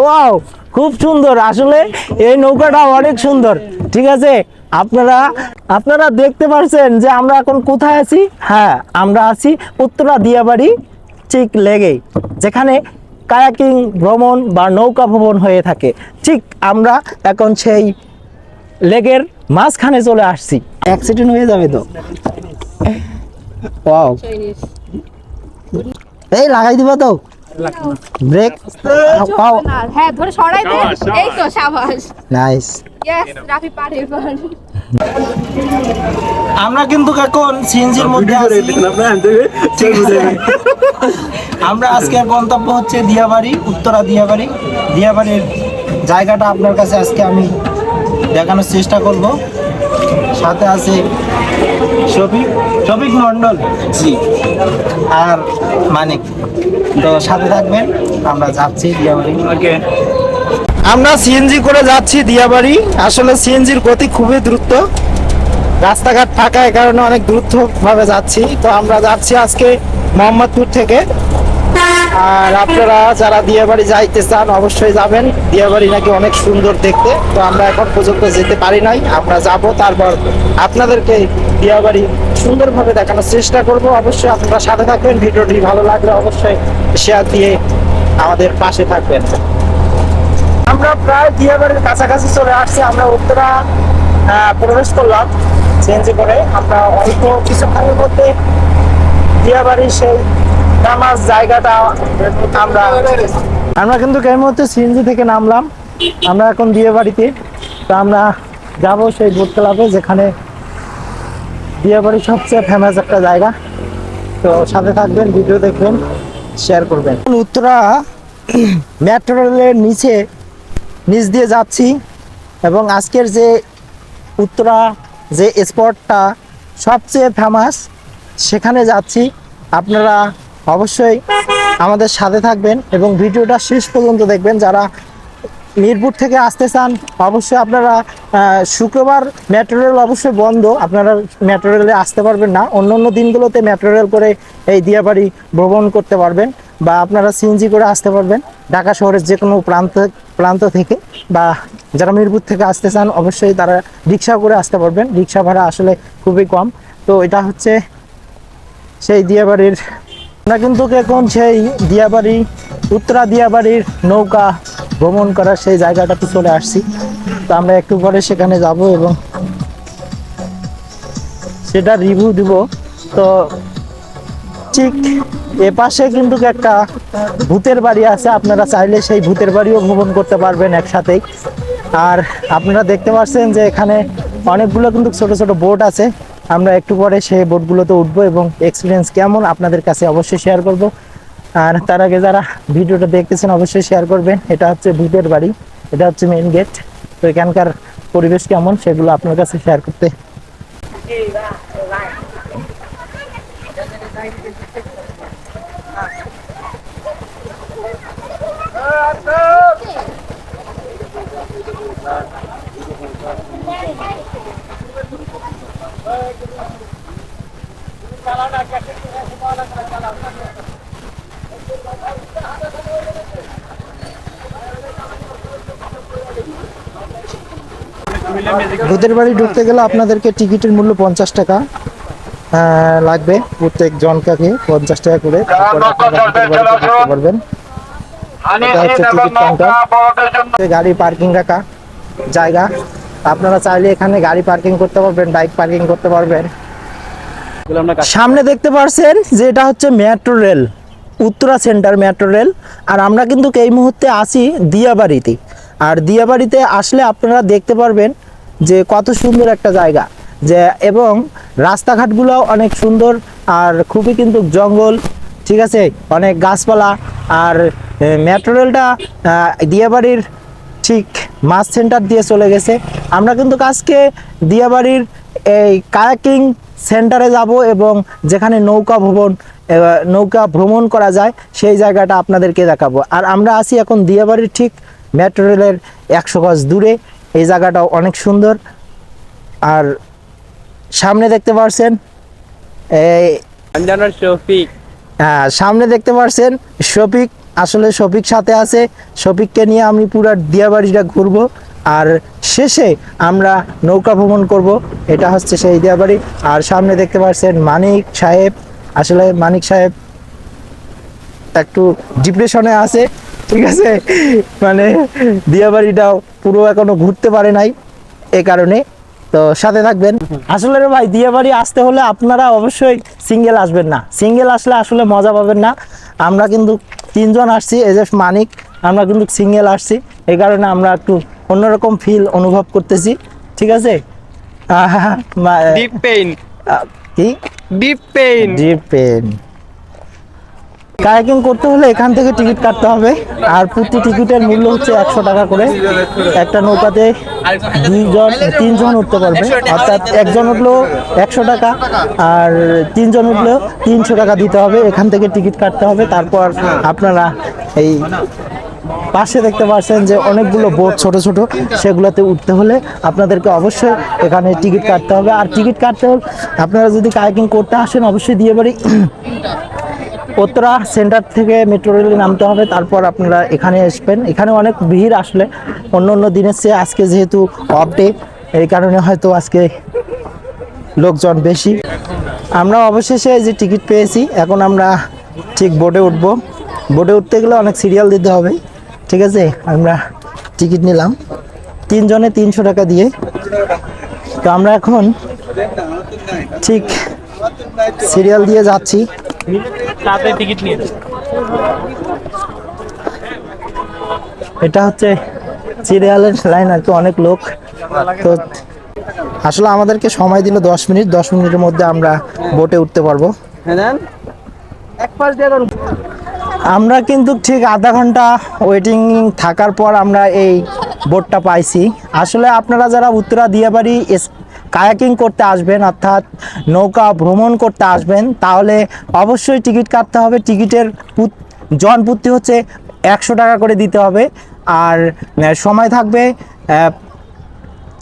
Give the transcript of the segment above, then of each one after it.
Wow খুব সুন্দর। আসলে এই নৌকাটা অনেক সুন্দর ঠিক আছে? আপনারা আপনারা দেখতে পারছেন যে আমরা এখন কোথায় আছি? হ্যাঁ আমরা আছি উত্তরা দিয়াবাড়ি ঠিক লেগেই যেখানে কায়াকিং ভ্রমণ বা নৌকা ভ্রমণ হয়ে থাকে। ঠিক আমরা এখন সেই লেগের মাঝখানে চলে আসছি। অ্যাক্সিডেন্ট হয়ে যাবে তো? ওয়াও। এই লাগাই দিবা তো। ব্রেক পাও হ্যাঁ ধরে সরাই দে। এই তো সাবাস। নাইস ইয়েস রাফি পারে এবার আমরা কিন্তু এখন সিএনজির মধ্যে আছি। আমরা আজকের গন্তব্য হচ্ছে দিয়াবাড়ি উত্তরা দিয়াবাড়ি। দিয়াবাড়ির জায়গাটা আপনার কাছে আজকে আমি দেখানোর চেষ্টা করব। সাথে আছে শফিক শফিক মন্ডল। জি। আর মানিক। তো সাথে থাকবেন আমরা যাচ্ছি দিয়াবাড়ি। ওকে। আমরা সিএনজি করে যাচ্ছি দিয়াবাড়ি। আসলে সিএনজির গতি খুবই দ্রুত। রাস্তাঘাট ফাঁকা এ কারণে অনেক দ্রুত ভাবে যাচ্ছি। তো আমরা যাচ্ছি আজকে মোহাম্মদপুর থেকে। আর আপনারা যারা দিয়াবাড়ি যাইতে চান, অবশ্যই যাবেন। দিয়াবাড়ি নাকি অনেক সুন্দর দেখতে। তো আমরা এখন পর্যন্ত যেতে পারি নাই। আমরা যাব, তারপর আপনাদেরকে দিয়াবাড়ি সুন্দরভাবে দেখানোর চেষ্টা করব। অবশ্যই আপনারা সাথে থাকবেন। ভিডিওটি ভালো লাগলে অবশ্যই শেয়ার দিয়ে আমাদের পাশে থাকবেন। আমরা প্রায় দিয়াবাড়ির কাছাকাছি চলে আসছি। আমরা উত্তরা প্রবেশ করলাম চেঞ্জ করে। আমরা অল্প কিছুক্ষণের মধ্যে দিয়াবাড়ির সেই নামাজ জায়গাটা আমরা আমরা কিন্তু এই মুহূর্তে সিএনজি থেকে নামলাম। আমরা এখন দিয়াবাড়িতে তো আমরা যাব সেই বোট ক্লাবে যেখানে দিয়াবাড়ির সবচেয়ে ফেমাস একটা জায়গা। তো সাথে থাকবেন ভিডিও দেখবেন শেয়ার করবেন। উত্তরা মেট্রো রেলের নিচে, নিচ দিয়ে যাচ্ছি এবং আজকের যে উত্তরা যে স্পটটা সবচেয়ে ফেমাস সেখানে যাচ্ছি। আপনারা অবশ্যই আমাদের সাথে থাকবেন এবং ভিডিওটা শেষ পর্যন্ত দেখবেন। যারা মিরপুর থেকে আসতে চান, অবশ্যই আপনারা শুক্রবার মেট্রো রেল অবশ্যই বন্ধ। আপনারা মেট্রো রেলে আসতে পারবেন না। অন্য অন্য দিনগুলোতে মেট্রো রেল করে এই দিয়াবাড়ি ভ্রমণ করতে পারবেন বা আপনারা সিএনজি করে আসতে পারবেন। ঢাকা শহরের যে কোনো প্রান্ত প্রান্ত থেকে বা যারা মিরপুর থেকে আসতে চান, অবশ্যই তারা রিক্সা করে আসতে পারবেন। রিক্সা ভাড়া আসলে খুবই কম। তো এটা হচ্ছে সেই দিয়াবাড়ির আমরা কিন্তু এখন সেই দিয়াবাড়ি, উত্তরা দিয়াবাড়ির নৌকা ভ্রমণ করার সেই জায়গাটাতে চলে আসছি। তো আমরা একটু পরে সেখানে যাব এবং সেটা রিভিউ দিব। তো ঠিক এ পাশে কিন্তু একটা ভূতের বাড়ি আছে, আপনারা চাইলে সেই ভূতের বাড়িও ভ্রমণ করতে পারবেন একসাথেই। আর আপনারা দেখতে পাচ্ছেন যে এখানে অনেকগুলো কিন্তু ছোট ছোট বোট আছে। আমরা একটু পরে সেই বোটগুলোতে উঠবো এবং এক্সপিরিয়েন্স কেমন আপনাদের কাছে অবশ্যই শেয়ার করব। আর তার আগে যারা ভিডিওটা দেখতেছেন, অবশ্যই শেয়ার করবেন। এটা হচ্ছে ভূতের বাড়ি, এটা হচ্ছে মেইন গেট তো এখানকার পরিবেশ কেমন সেগুলো আপনার কাছে শেয়ার করতে। ভূতের বাড়ি ঢুকতে গেলে আপনাদেরকে টিকিটের মূল্য পঞ্চাশ টাকা লাগবে প্রত্যেক জনকাকে পঞ্চাশ টাকা করে। পারবেন। গাড়ি পার্কিং রাখা জায়গা। আপনারা চাইলে এখানে গাড়ি পার্কিং করতে পারবেন বাইক পার্কিং করতে পারবেন। সামনে দেখতে পারছেন যে এটা হচ্ছে metro rail Uttara centre metro rail. আর আমরা কিন্তু এই মুহূর্তে আছি দিয়াবাড়িতে। আর দিয়াবাড়িতে আসলে আপনারা দেখতে পারবেন যে কত সুন্দর একটা জায়গা। যে এবং রাস্তাঘাটগুলো অনেক সুন্দর আর খুবই কিন্তু জঙ্গল ঠিক আছে? অনেক গাছপালা আর মেট্রো রেলটা দিয়াবাড়ির ঠিক মাছ সেন্টার দিয়ে চলে গেছে। আমরা কিন্তু আজকে দিয়াবাড়ির এই কায়াকিং সেন্টারে যাব এবং যেখানে নৌকা আহ, নৌকা ভ্রমণ করা যায় সেই জায়গাটা আপনাদেরকে দেখাবো। আর আমরা আছি এখন দিয়াবাড়ির ঠিক মেট্রো রেলের একশো গজ দূরে। এই জায়গাটাও অনেক সুন্দর। আর সামনে দেখতে পাচ্ছেন এই হ্যাঁ সামনে দেখতে পাচ্ছেন শফিক। আসলে শফিক সাথে আছে। শফিককে নিয়ে আমি পুরো দিয়াবাড়িটা ঘুরবো। আর শেষে আমরা নৌকা ভ্রমণ করব। এটা হচ্ছে সেই দিয়াবাড়ি। আর সামনে দেখতে পাচ্ছেন মানিক সাহেব। আসলে মানিক সাহেব একটু ডিপ্রেশনে আছে। ঠিক আছে? মানে দিয়াবাড়িটাও পুরো এখনও ঘুরতে পারে নাই এ কারণে। তো সাথে থাকবেন। আসলে রে ভাই, দিয়াবাড়ি আসতে হলে আপনারা অবশ্যই সিঙ্গেল আসবেন না। সিঙ্গেল আসলে আসলে মজা পাবেন না। আমরা কিন্তু তিনজন আসছি এজ এফ মানিক আমরা কিন্তু সিঙ্গেল আসছি। এই কারণে আমরা একটু অন্যরকম ফিল অনুভব করতেছি ঠিক আছে? ডিপ পেইন কি? Deep pain deep pain kayaking করতে হলে এখান থেকে টিকিট কাটতে হবে। আর প্রতি টিকিটের মূল্য হচ্ছে একশো টাকা করে। একটা নৌকাতে দুইজন, তিনজন উঠতে পারবে। অর্থাৎ একজন উঠলেও একশো টাকা, আর তিনজন উঠলেও তিনশো টাকা দিতে হবে। এখান থেকে টিকিট কাটতে হবে। তারপর আপনারা এই পাশে দেখতে পাচ্ছেন যে অনেকগুলো বোট ছোট ছোট, সেগুলোতে উঠতে হলে আপনাদেরকে অবশ্যই এখানে টিকিট কাটতে হবে। আর টিকিট কাটতে হলে আপনারা যদি কায়াকিং করতে আসেন, অবশ্যই দিয়ে বাড়ি উত্তরা সেন্টার থেকে মেট্রো রেলে নামতে হবে, তারপর আপনারা এখানে আসবেন। এখানে অনেক ভিড় আসলে, অন্য অন্য দিনের চেয়ে আজকে যেহেতু অফ ডে এই কারণে হয়তো আজকে লোকজন বেশি। আমরা অবশেষে যে টিকিট পেয়েছি, এখন আমরা ঠিক বোর্ডে উঠবো। বোর্ডে উঠতে গেলে অনেক সিরিয়াল দিতে হবে, ঠিক আছে? আমরা টিকিট নিলাম। তিনজনে তিনশো টাকা দিয়ে। তো আমরা এখন ঠিক সিরিয়াল দিয়ে যাচ্ছি। তাতে টিকিট নিয়ে এটা হচ্ছে সিরিয়ালের লাইন আর কি, অনেক লোক। তো আসলে আমাদেরকে সময় দিল দশ মিনিট, দশ মিনিটের মধ্যে আমরা বোটে উঠতে পারব। আমরা কিন্তু ঠিক আধা ঘণ্টা ওয়েটিং থাকার পর আমরা এই বোটটা পাইছি। আসলে আপনারা যারা উত্তরা দিয়াবাড়ি কায়াকিং করতে আসবেন, অর্থাৎ নৌকা ভ্রমণ করতে আসবেন, তাহলে অবশ্যই টিকিট কাটতে হবে। টিকিটের জনপ্রতি হচ্ছে একশো টাকা করে দিতে হবে। আর সময় থাকবে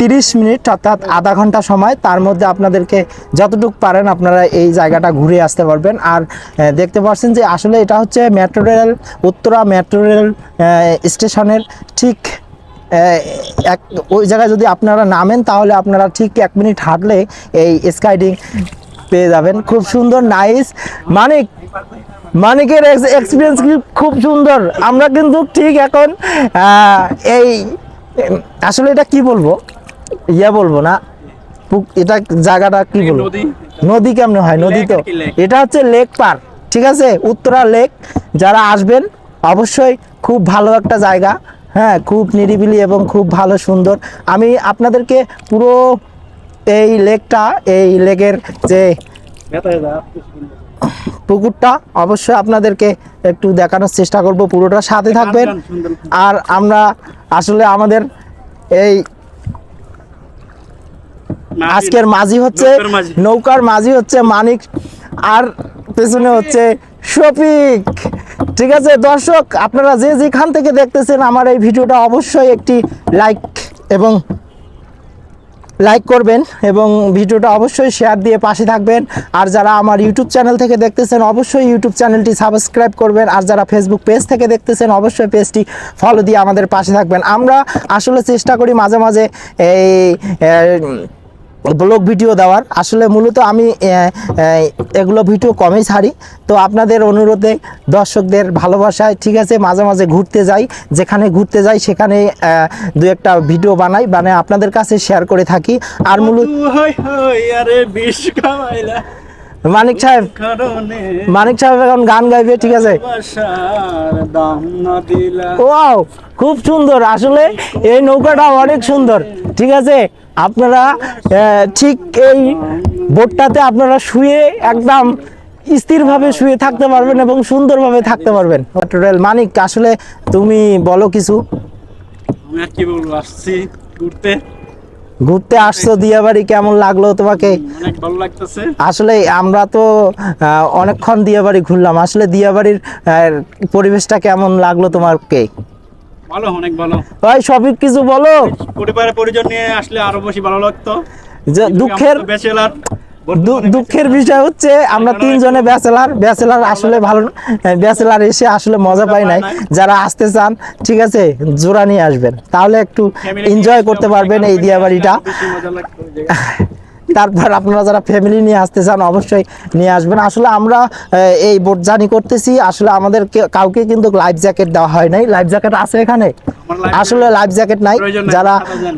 তিরিশ মিনিট, অর্থাৎ আধা ঘণ্টা সময়। তার মধ্যে আপনাদেরকে যতটুকু পারেন আপনারা এই জায়গাটা ঘুরে আসতে পারবেন। আর দেখতে পাচ্ছেন যে আসলে এটা হচ্ছে metro rail, Uttara metro rail স্টেশনের ঠিক এক ওই জায়গায় যদি আপনারা নামেন তাহলে আপনারা ঠিক এক মিনিট হাঁটলে এই স্কাইডিং পেয়ে যাবেন। খুব সুন্দর নাইস। মানিক মানিকের এক্সপিরিয়েন্স খুব সুন্দর। আমরা কিন্তু ঠিক এখন এই আসলে এটা কি বলব? ইয়া বলব না। এটা জায়গাটা কি বলব? নদী। কেমনে হয়? নদী তো? এটা হচ্ছে লেক পার্ক ঠিক আছে? উত্তরা লেক যারা আসবেন অবশ্যই খুব ভালো একটা জায়গা। হ্যাঁ খুব নিরিবিলি এবং খুব ভালো সুন্দর। আমি আপনাদেরকে পুরো এই লেকটা এই লেকের যে পুকুরটা অবশ্যই আপনাদেরকে একটু দেখানোর চেষ্টা করব পুরোটা। সাথে থাকবেন আর আমরা আসলে আমাদের এই আজকের মাঝি হচ্ছে নৌকার মাঝি। হচ্ছে মানিক আর পেছনে হচ্ছে শফিক। ঠিক আছে, দর্শক, আপনারা যে যেখান থেকে দেখতেছেন আমার এই ভিডিওটা অবশ্যই একটি লাইক এবং লাইক করবেন এবং ভিডিওটা অবশ্যই শেয়ার দিয়ে পাশে থাকবেন। আর যারা আমার ইউটিউব চ্যানেল থেকে দেখতেছেন, অবশ্যই ইউটিউব চ্যানেলটি সাবস্ক্রাইব করবেন। আর যারা ফেসবুক পেজ থেকে দেখতেছেন, অবশ্যই পেজটি ফলো দিয়ে আমাদের পাশে থাকবেন। আমরা আসলে চেষ্টা করি মাঝে মাঝে এই ব্লগ ভিডিও দেওয়ার। আসলে মূলত আমি এগুলো ভিডিও কমই ছাড়ি। তো আপনাদের অনুরোধে দর্শকদের ভালোবাসায়, ঠিক আছে, মাঝে মাঝে ঘুরতে যাই। যেখানে ঘুরতে যাই, সেখানে দু একটা ভিডিও বানাই মানে আপনাদের কাছে শেয়ার করে থাকি। আর মূলত মানিক সাহেব মানিক সাহেব এখন গান গাইবে ঠিক আছে? ওয়াও খুব সুন্দর। আসলে এই নৌকাটা অনেক সুন্দর ঠিক আছে? আপনারা ঠিক এই বোটটাতে আপনারা শুয়ে একদম স্থিরভাবে শুয়ে থাকতে পারবেন এবং সুন্দরভাবে থাকতে পারবেন। রেল মানিক আসলে তুমি বলো কিছু। আমি আর কি বলব আসছি ঘুরতে। ঘুরতে আসছো দিয়াবাড়ি কেমন লাগল তোমাকে? আসলে আমরা তো অনেকক্ষণ দিয়াবাড়ি ঘুরলাম। আসলে দিয়াবাড়ির বাড়ির পরিবেশটা কেমন লাগল তোমাকে? ভালো অনেক ভালো। ভাই সবই কিছু বলো। পরিবারের পরিজন নিয়ে আসলে আরও বেশি ভালো লাগতো। যে দুঃখের ব্যাচেলার দুঃখের বিষয় হচ্ছে আমরা তিনজনে ব্যাচেলার ব্যাচেলার আসলে ভালো ব্যাচেলার এসে আসলে মজা পাই নাই। যারা আসতে চান ঠিক আছে জোড়া নিয়ে আসবেন। তাহলে একটু এনজয় করতে পারবেন এই দিয়াবাড়িটা। তারপর আপনারা যারা ফ্যামিলি নিয়ে আসতে চান অবশ্যই নিয়ে আসবেন। আসলে আমরা এই বোট জার্নি করতেছি। আসলে আমাদের কাউকে কিন্তু লাইফ জ্যাকেট দেওয়া হয় নাই। লাইফ জ্যাকেট আছে এখানে? আসলে লাইফ জ্যাকেট নাই। যারা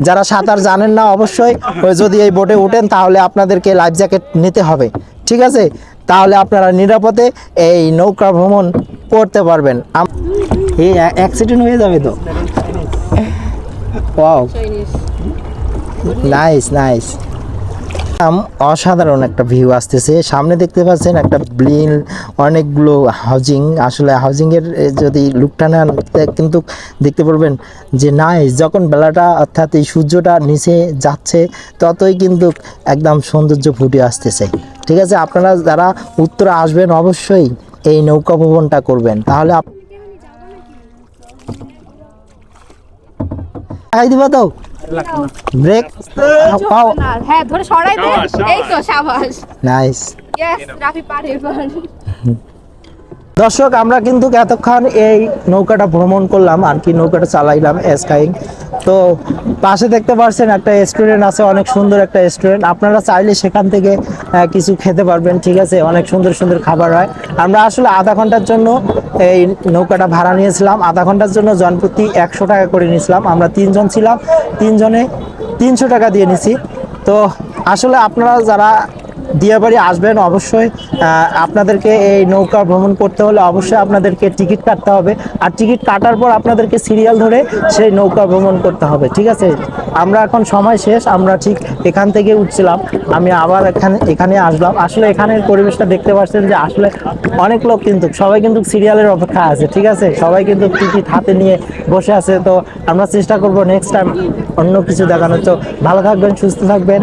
যারা সাঁতার জানেন না অবশ্যই যদি এই বোটে উঠেন তাহলে আপনাদেরকে লাইফ জ্যাকেট নিতে হবে। ঠিক আছে? তাহলে আপনারা নিরাপদে এই নৌকা ভ্রমণ করতে পারবেন। এই অ্যাক্সিডেন্ট হয়ে যাবে তো? ওয়াও নাইস নাইস অসাধারণ একটা ভিউ আসতেছে। সামনে দেখতে পাচ্ছেন একটা ব্লিন অনেকগুলো হাউজিং আসলে হাউজিং এর যদি লুকটা নেন তে কিন্তু দেখতে পারবেন যে নাই যখন বেলাটা অর্থাৎ এই সূর্যটা নিচে যাচ্ছে ততই কিন্তু একদম সৌন্দর্য ফুটে আসতেছে। ঠিক আছে আপনারা যারা উত্তরে আসবেন অবশ্যই এই নৌকা ভ্রমণটা করবেন। তাহলে আপ- দিবা তো। ব্রেক পাও। হ্যাঁ ধরে সরাই দে। সাবাস, সাবাস। এই তো সাবাস। নাইস। ইয়েস রাফি পার দর্শক আমরা কিন্তু এতক্ষণ এই নৌকাটা ভ্রমণ করলাম। আর কি নৌকাটা চালাইলাম স্কাইং তো পাশে দেখতে পাচ্ছেন একটা রেস্টুরেন্ট আছে, অনেক সুন্দর একটা রেস্টুরেন্ট আপনারা চাইলে সেখান থেকে কিছু খেতে পারবেন, ঠিক আছে? অনেক সুন্দর সুন্দর খাবার হয়। আমরা আসলে আধা ঘণ্টার জন্য এই নৌকাটা ভাড়া নিয়েছিলাম। আধা ঘণ্টার জন্য জনপ্রতি একশো টাকা করে নিয়েছিলাম। আমরা তিনজন ছিলাম। তিনজনে তিনশো টাকা দিয়ে নিছি। তো আসলে আপনারা যারা দিয়াবাড়ি আসবেন, অবশ্যই আপনাদেরকে এই নৌকা ভ্রমণ করতে হলে অবশ্যই আপনাদেরকে টিকিট কাটতে হবে। আর টিকিট কাটার পর আপনাদেরকে সিরিয়াল ধরে সেই নৌকা ভ্রমণ করতে হবে, ঠিক আছে? আমরা এখন সময় শেষ, আমরা ঠিক এখান থেকে উঠছিলাম। আমি আবার এখানে এখানে আসলাম। আসলে এখানের পরিবেশটা দেখতে পাচ্ছেন যে আসলে অনেক লোক কিন্তু, সবাই কিন্তু সিরিয়ালের অপেক্ষা আছে, ঠিক আছে? সবাই কিন্তু টিকিট হাতে নিয়ে বসে আছে। তো আমরা চেষ্টা করব নেক্সট টাইম অন্য কিছু দেখানোর। তো ভালো থাকবেন, সুস্থ থাকবেন।